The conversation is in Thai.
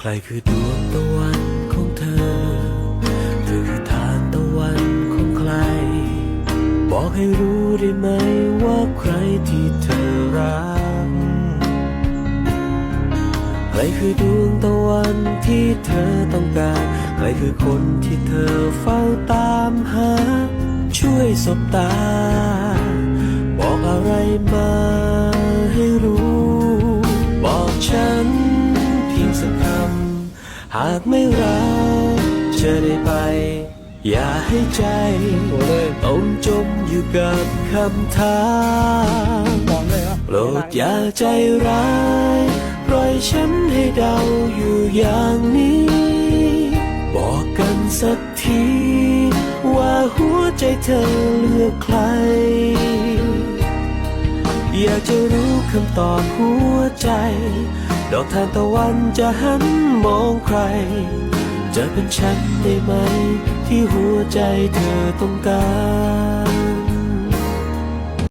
ใครคือดวงตะวันของเธอเธอคือทานตะวันของใคร บอกให้รู้ได้ไหมว่าใครที่เธอรัก ใครคือดวงตะวันที่เธอต้องการ ใครคือคนที่เธอเฝ้าตามหา ช่วยสบตา บอกอะไรมาให้รู้ บอกฉันเพียงสักคำ หากไม่รักจะได้ไป อย่าให้ใจต้องจมอยู่กับคำถามมองเลยครับโปรดอย่าใจร้ายปล่อยฉันให้เดาอยู่อย่างนี้ บอกกันสักที ว่าหัวใจเธอเลือกใคร อยากจะรู้คำตอบหัวใจ ดอกทานตะวันจะหันมองใคร จะเป็นฉันได้ไหม ที่หัวใจเธอต้องการ